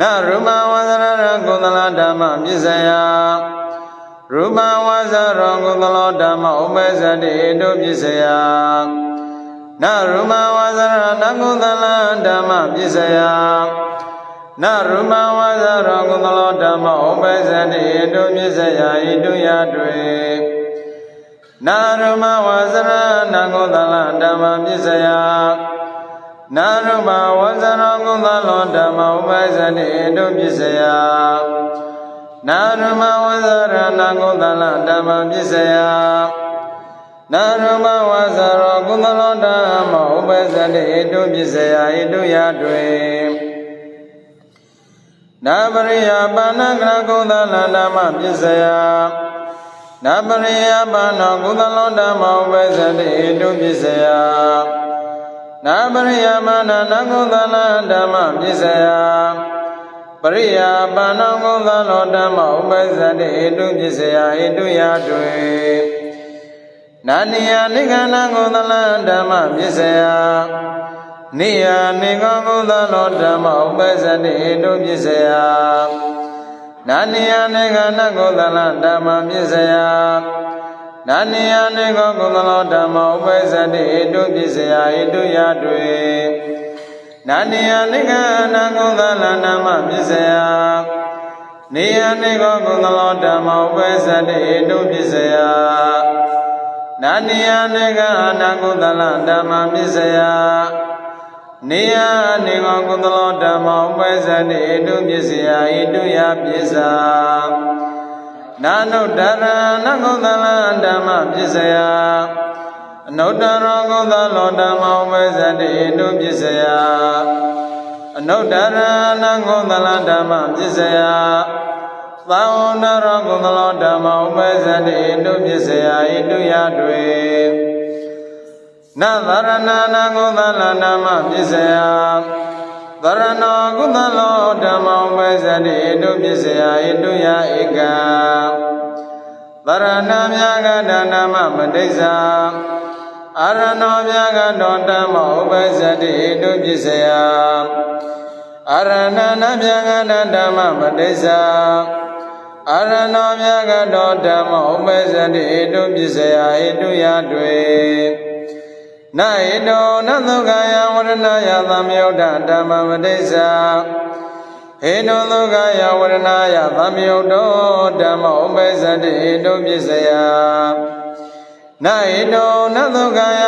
နရူပဝဇရရကုသလဓမ္မပစ္စယရူပဝဇရကုသလောဓမ္မဥပ္ပဇ္ဇတိတုပစ္စယနရူပဝဇရနကုသလဓမ္မပစ္စယနရူပဝဇရကုသလောဓမ္မဥပ္ပဇ္ဇတိတုပစ္စယဣတုယတွေနာရမဝဇရနကုသလဓမ္မပစ္စယ နာရမဝဇရကုသလောဓမ္မဥပ္ပဇ္ဇတိတုပစ္စယနာရမဝဇရနကုသလဓမ္မပစ္စယနာရမဝဇရကုသလောဓမ္မဥပ္ပဇ္ဇတိတုပစ္စယဣတုယတွေနာပရိယပါဏကရကုသလဓမ္မပစ္စယနာပရိယပါဏကုသလောဓမ္မဥပ္ပဇ္ဇတိတုပစ္စယ နာပရိယမနာနကုသလဓမ္မပစ္စယပရိယပါဏကုသလောဓမ္မဥပ္ပဇ္ဇတိတုပစ္စယဣတုယတွေနာနိယနိဂန္နကုသလဓမ္မပစ္စယနိယနိကောကုသလောဓမ္မဥပ္ပဇ္ဇတိတုပစ္စယနာနိယနိဂန္နကုသလဓမ္မပစ္စယ နာနိယနိကောကုသလောဓမ္မဥပ္ပဇ္ဇတိတုပစ္စယဣတုယတွေနာနိယနိဂန္နကုသလဓမ္မပစ္စယနိယနိကောကုသလောဓမ္မဥပ္ပဇ္ဇတိတုပစ္စယနာနိယနိဂန္နကုသလဓမ္မပစ္စယနေယနေကောကုသလောဓမ္မဥပ္ပဇ္ဇတိဣတုပစ္စယဣတုယပစ္စာ နာနုတ္တရနကုသလဓမ္မပစ္စယအနုတ္တရောကုသလောဓမ္မဥပ္ပဇ္ဇတိဣတုပစ္စယအနုတ္တရနကုသလဓမ္မပစ္စယသာဝနရောကုသလောဓမ္မဥပ္ပဇ္ဇတိဣတုပစ္စယဣတုယတွေနသရဏနာကုသလနာမပစ္စယ သရဏောကုသလောဓမ္မောပစ္စတိဣတုပစ္စယဣတုယဧကံသရဏမြာကတနာမမတိစ္ဆာအာရဏောမြာကတောဓမ္မောပစ္စတိဣတုပစ္စယအာရဏနာမြာကတဓမ္မမတိစ္ဆာအာရဏောမြာကတောဓမ္မောပစ္စတိဣတုပစ္စယဣတုယတွေ နဣတောနသုခာယဝရဏယသမယုဒ္ဓဓမ္မမတိစ္ဆာဟေတုသုခာယဝရဏယသမယုဒ္ဓဓမ္မဥပ္ပဇ္ဇတိဣတုပစ္စယနဣတောနသုခာယ